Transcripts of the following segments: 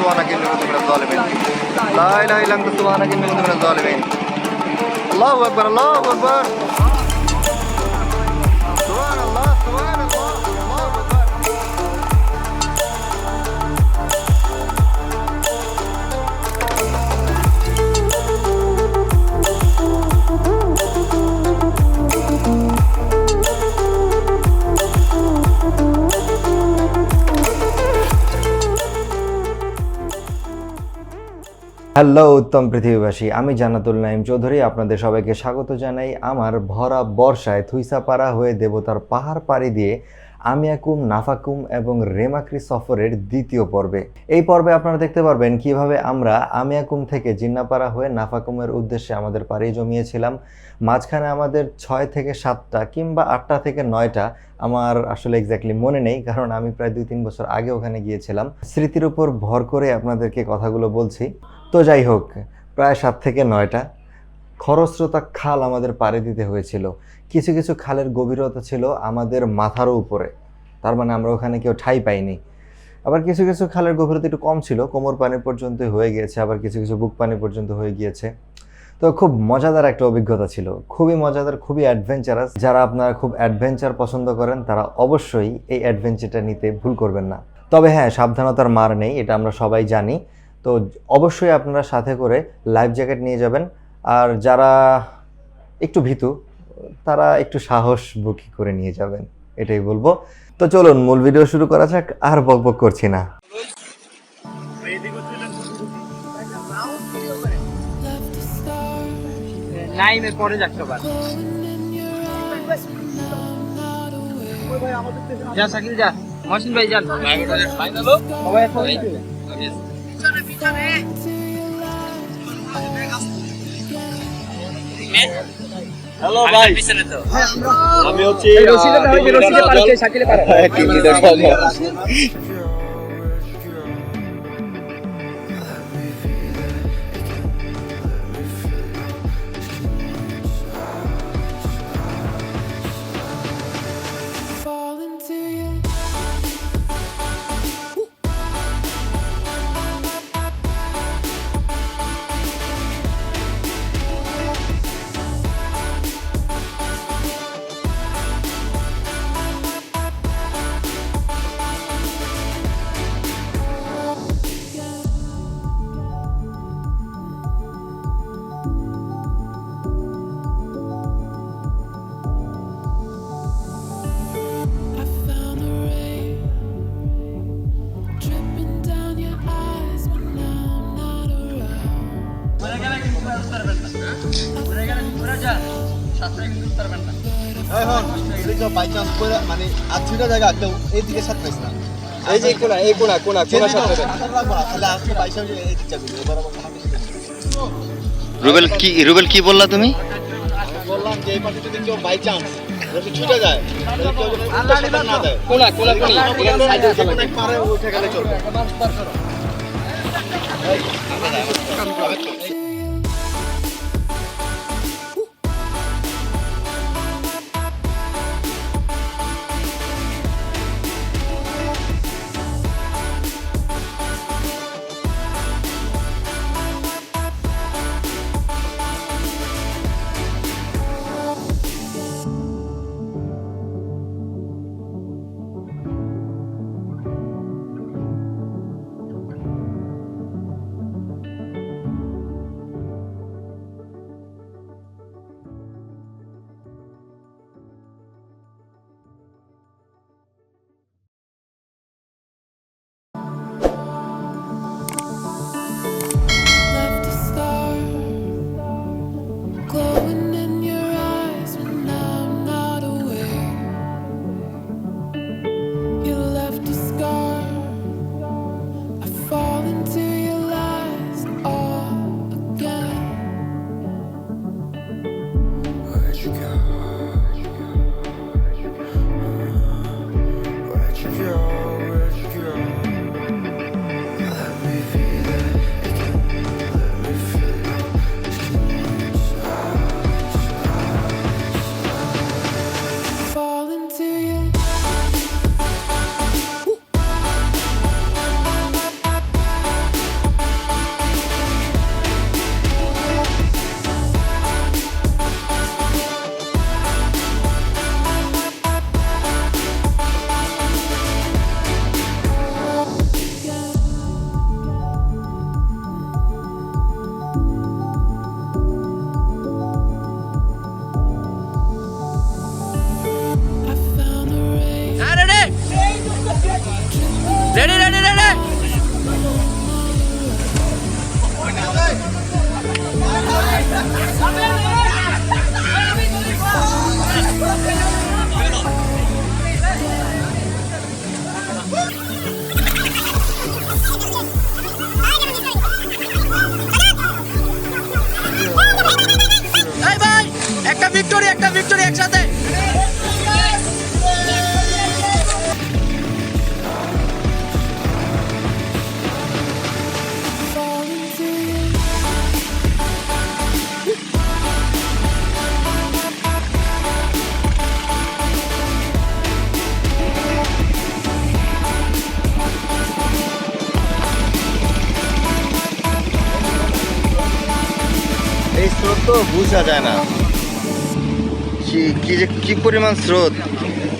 سبحانك إني كنت من الظالمين لا إله إلا أنت سبحانك إني كنت من الظالمين الله أكبر الله أكبر hello, উত্তম পৃথিবীবাসী, আমি জান্নাতুল নাইম চৌধুরী, আপনাদের সবাইকে স্বাগত জানাই আমার ভরা বর্ষায় থুইসাপাড়া হয়ে দেবতার পাহাড় পাড়ি দিয়ে আমিয়াকুম, নাফাকুম এবং রেমাক্রি সফরের দ্বিতীয় পর্বে। এই পর্বে আপনারা দেখতে পারবেন কীভাবে আমরা আমিয়াকুম থেকে জিন্নাপাড়া হয়ে নাফাকুমের উদ্দেশ্যে আমাদের পাড়ি জমিয়েছিলাম। মাঝখানে আমাদের ছয় থেকে সাতটা কিংবা আটটা থেকে নয়টা, আমার আসলে এক্স্যাক্টলি মনে নেই, কারণ আমি প্রায় দুই তিন বছর আগে ওখানে গিয়েছিলাম। স্মৃতির উপর ভর করে আপনাদেরকে কথাগুলো বলছি। তো যাই হোক, প্রায় সাত থেকে নয়টা। খরস্রোতা খাল আমাদের পাড়ে দিতে হয়েছিল। কিছু কিছু খালের গভীরতা ছিল আমাদের মাথারও উপরে। তার মানে আমরা ওখানে কেউ ঠাই পাইনি। আবার কিছু কিছু খালের গভীরতা একটু কম ছিল, কোমর পানি পর্যন্ত হয়ে গিয়েছে, আবার কিছু কিছু বুক পানি পর্যন্ত হয়ে গিয়েছে। তো খুব মজাদার একটা অভিজ্ঞতা ছিল। খুবই মজাদার, খুবই অ্যাডভেঞ্চারাস যারা আপনারা খুব অ্যাডভেঞ্চার পছন্দ করেন, তারা অবশ্যই এই অ্যাডভেঞ্চারটা নিতে ভুল করবেন না। তবে হ্যাঁ সাবধানতার মার নেই, এটা আমরা সবাই জানি। তো অবশ্যই আপনারা সাথে করে লাইফ জ্যাকেট নিয়ে যাবেন। আর যারা একটু ভীতু তারা একটু সাহস বুকি করে নিয়ে যাবেন এটাই বলব। তো চলুন মূল ভিডিও শুরু করা যাক আর বক বক করছি না। পরে যা শাকিল যা। মহসিন ভাই যান। সবাই হ্যালো ভাই আমি হচ্ছি বাই চান্স করে মানে আর ছুটা জায়গা কেউ এইদিকে সাত পাইছ না এই যে কোনা এই কোনা কোনা কোনা সাথে সাঁতার তাহলে আজকে বাইশে এই দিক যাবে এবার কোনো কিছু রুবেল কি রুবেল কি বললা তুমি বললাম যে এই পাশে যদি কেউ বাই চান্স ছুটে যায় কোনা কোনা কোনি কোনা সাইডে যে পারে উঠে গেলে চলবে একটা ভিক্টোরি একটা ভিক্টোরি একসাথে। তো বোঝা যায় না। কি কি যে কি পরিমাণ স্রোত?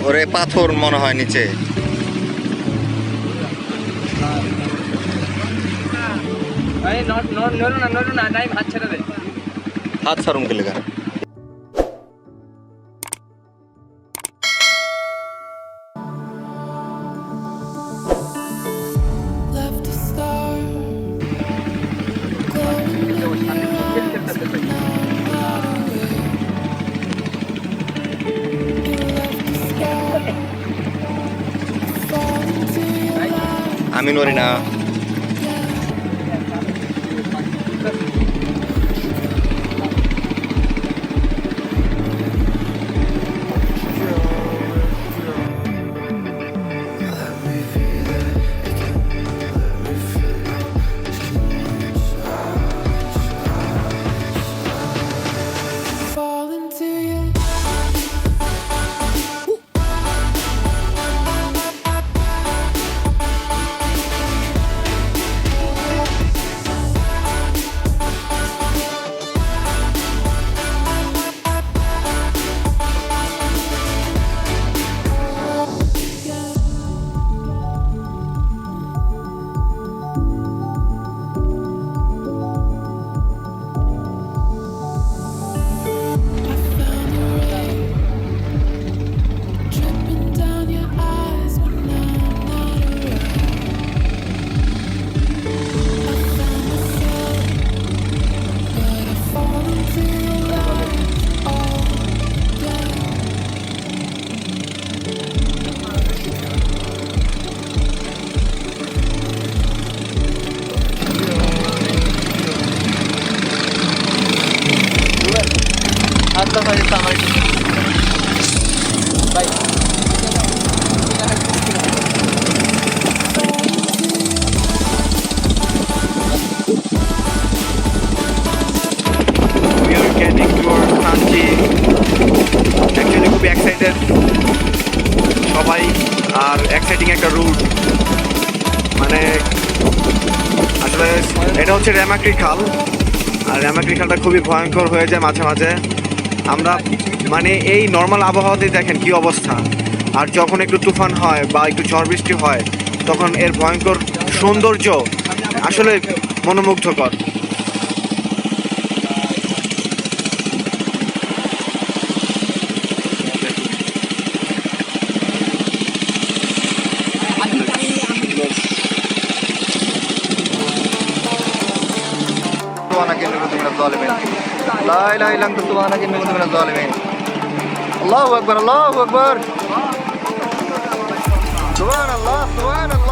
ওরে পাথর মনে হয় নিচে। হাত ছাড়ুন দে। হাত সারুম কে লেগা আমি নড়ি একটা রুট মানে আসলে এটা হচ্ছে র্যামাক্রি খাল। আর র্যামাক্রি খালটা খুবই ভয়ঙ্কর হয়ে যায় মাঝে মাঝে। আমরা মানে এই নর্মাল আবহাওয়াতেই দেখেন কি অবস্থা। আর যখন একটু তুফান হয় বা একটু ঝড় বৃষ্টি হয়, তখন এর ভয়ঙ্কর সৌন্দর্য আসলে মনোমুগ্ধকর। লা ইলাহা ইল্লা আনতা সুবহানাকা ইন্নী কুনতু মিনাজ জালিমিন আল্লাহু আকবার আল্লাহু আকবার। সুবহানাল্লাহ সুবহানাল্লাহ।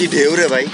কি ঢেউ রে ভাই?